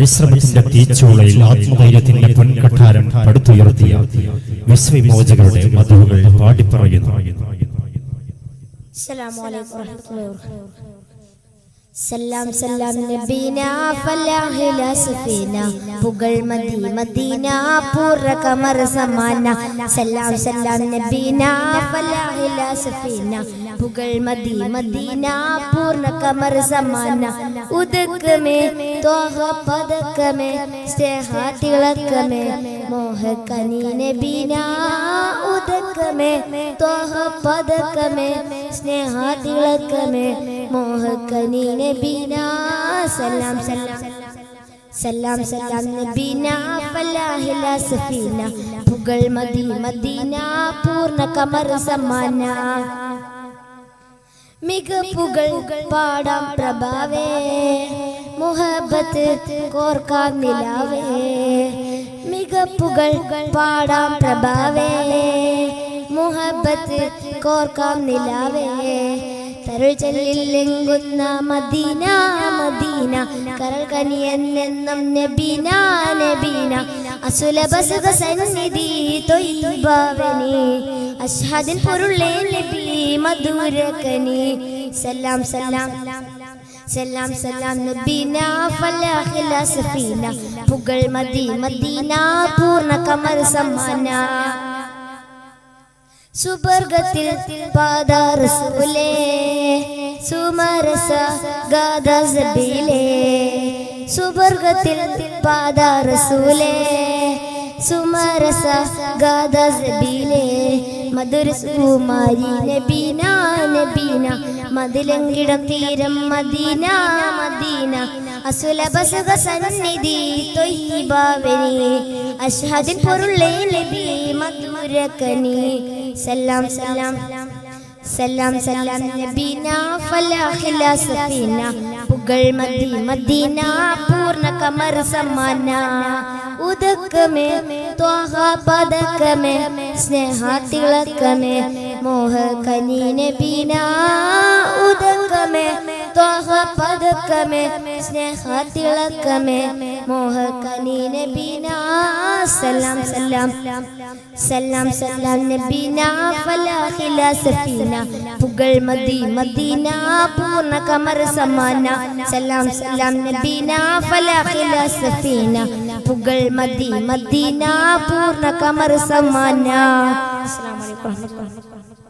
പരിശ്രമത്തിന്റെ തീച്ചൂളയിൽ ആത്മധൈര്യത്തിന്റെ പൊൻകഠാരം പടുത്തുയർത്തിയ വിശ്വവിമോചകരുടെ മധുവുകൾ പാടിപ്പറയുന്നു സല്ലാം സല്ലാം നബീന ഫലാഹില സഫീന. പുകൾ മദി മദീന പൂർവ കമർ സമാന. സല്ലാം സല്ലാം നബീന ഫലാഹില സഫീന. പുകൾ മദി മദീന പൂർവ കമർ സമാന. ഉദക്കമേ തോഹ പതക്കമേ സ്നേഹാതിളക്കമേ. തിളക്കമേ മോഹ കനി നബീന ഉദക്കമേ ത്വഹ പദക്കമേ സ്നേഹാതിളക്കമേ തിളക്കമേ മോഹ കനി നബീന സലാം സലാം സലാം സലാം നബീന ഫലാഹില സഫീന പുകൾ മദി മദീന പൂർണ കമർ സമാന മികപ്പുകൾ പാടാം പ്രഭാവേ മുഹബത്ത് കോർക്കാം നിലാവേ മികപ്പുകൾ പാടാം പ്രഭാവേ. മുഹബത്ത് കോർക്കാം നിലാവേ. തരുചെല്ലില്ലെങ്കുന്ന മദീന മദീന. കരൾ കനിയെന്നെന്നും നബീന നബീന. അസുലഭ സന്നിധി തൊയ്ബാവനി. അഷ്ഹദിൻ പൊരുളേ നബി മധുരകനി. സല്ലാം സലാം. സലാം സലാം നബീന ഫലാഹില സഫീന. പുകൾ മദി മദീന പൂർണ കമർ സമ്മാന. സുബർഗത്തിൽ പാദാറസൂലേ സുമരസ ഗാദസബിലേ സുബർഗത്തിൽ പാദാറസൂലേ സുമരസ ഗാദസബിലേ മധുരസുകുമാരി നബീന നബീന. മതിലങ്കിട തീരം മദീന മദീന. അസുലഭ സുഖ സന്നിധി തൊയ്ബാവനി അഷ്ഹദിൻ പൊരുളേ നബി മധുരകനി സലാം സലാം സലാം സലാം നബീന. ഫലാഹില സഫീന. പുകൾ മദി മദീന പൂർണ കമർ സമാന. ഉദക്കമേ ത്വാഹ പദക്കമേ സ്നേഹ തിളക്കമേ മോഹ കനി നബീന ഉദക്കമേ ത്വാഹ പദക്കമേ സ്നേഹ തിളക്കമേ മോഹ കനി നബീന സലാം സലാം സലാം സലാം നബീന ഫലാഹില സഫീന പുകൾ മദി മദീന പൂർണ കമർ സമാന സലാം സലാം നബീന ഫലാഹില സഫീന പുകൾ മദി മദീന പൂർണ കമർ സമാന അസ്സലാമു അലൈക്കും വറഹ്മത്തുള്ളാഹി